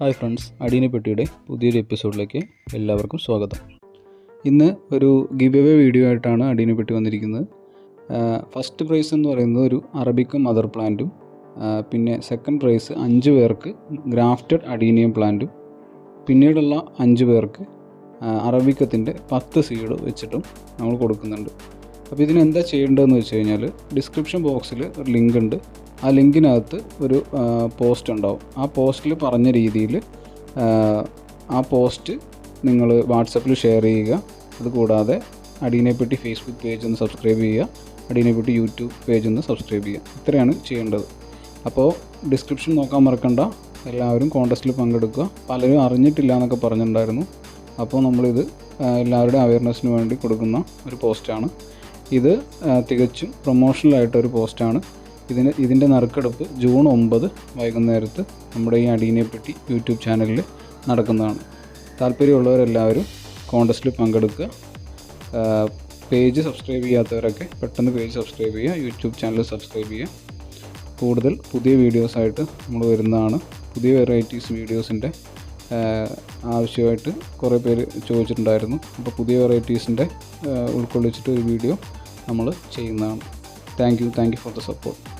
Hi friends അടീനപ്പെട്ടിയുടെ പുതിയൊരു എപ്പിസോഡിലേക്ക് എല്ലാവർക്കും സ്വാഗതം. ഇന്ന് ഒരു ഗിവ് എവേ വീഡിയോ ആയിട്ടാണ് അടീനപ്പെട്ടി വന്നിരിക്കുന്നത്. ഫസ്റ്റ് പ്രൈസ് എന്ന് പറയുന്നത് ഒരു അറബിക്കും മദർ പ്ലാന്റും പിന്നെ സെക്കൻഡ് പ്രൈസ് അഞ്ച് പേർക്ക് ഗ്രാഫ്റ്റഡ് അഡീനിയം പ്ലാന്റും പിന്നീടുള്ള അഞ്ച് പേർക്ക് അറബിക്കത്തിന്റെ പത്ത് സീഡ് വെച്ചിട്ടും നമ്മൾ കൊടുക്കുന്നുണ്ട്. അപ്പോൾ ഇതിനെന്താ ചെയ്യേണ്ടതെന്ന് വെച്ച് കഴിഞ്ഞാൽ ഡിസ്ക്രിപ്ഷൻ ബോക്സിൽ ഒരു ലിങ്ക് ഉണ്ട്. ആ ലിങ്കിനകത്ത് ഒരു പോസ്റ്റ് ഉണ്ടാവും. ആ പോസ്റ്റിൽ പറഞ്ഞ രീതിയിൽ ആ പോസ്റ്റ് നിങ്ങൾ വാട്സപ്പിൽ ഷെയർ ചെയ്യുക. അതുകൂടാതെ അടീനെപ്പറ്റി ഫേസ്ബുക്ക് പേജ് ഒന്ന് സബ്സ്ക്രൈബ് ചെയ്യുക. അടീനെപ്പറ്റി യൂട്യൂബ് പേജ് ഒന്ന് സബ്സ്ക്രൈബ് ചെയ്യുക. ഇത്രയാണ് ചെയ്യേണ്ടത്. അപ്പോൾ ഡിസ്ക്രിപ്ഷൻ നോക്കാൻ മറക്കണ്ട. എല്ലാവരും കോൺടെസ്റ്റിൽ പങ്കെടുക്കുക. പലരും അറിഞ്ഞിട്ടില്ല എന്നൊക്കെ പറഞ്ഞിട്ടുണ്ടായിരുന്നു. അപ്പോൾ നമ്മളിത് എല്ലാവരുടെയും അവയർനെസ്സിന് വേണ്ടി കൊടുക്കുന്ന ഒരു പോസ്റ്റാണ്. ഇത് തികച്ചും പ്രൊമോഷണലായിട്ടൊരു പോസ്റ്റാണ്. ഇതിന് ഇതിന്റെ നറുക്കെടുപ്പ് ജൂൺ ഒമ്പത് വൈകുന്നേരത്ത് നമ്മുടെ ഈ അടീനെപ്പറ്റി യൂട്യൂബ് ചാനലിൽ നടക്കുന്നതാണ്. താല്പര്യമുള്ളവരെല്ലാവരും കോൺടസ്റ്റിൽ പങ്കെടുക്കുക. പേജ് സബ്സ്ക്രൈബ് ചെയ്യാത്തവരൊക്കെ പെട്ടെന്ന് പേജ് സബ്സ്ക്രൈബ് ചെയ്യുക യൂട്യൂബ് ചാനൽ സബ്സ്ക്രൈബ് ചെയ്യുക. കൂടുതൽ പുതിയ വീഡിയോസായിട്ട് നമ്മൾ വരുന്നതാണ്. പുതിയ വെറൈറ്റീസ് വീഡിയോസിന്റെ ആവശ്യമായിട്ട് കുറേ പേര് ചോദിച്ചിട്ടുണ്ടായിരുന്നു. അപ്പോൾ പുതിയ വെറൈറ്റീസിന്റെ ഉൾക്കൊള്ളിച്ചിട്ട് ഒരു വീഡിയോ നമ്മൾ ചെയ്യുന്നതാണ്. Thank you thank you for the support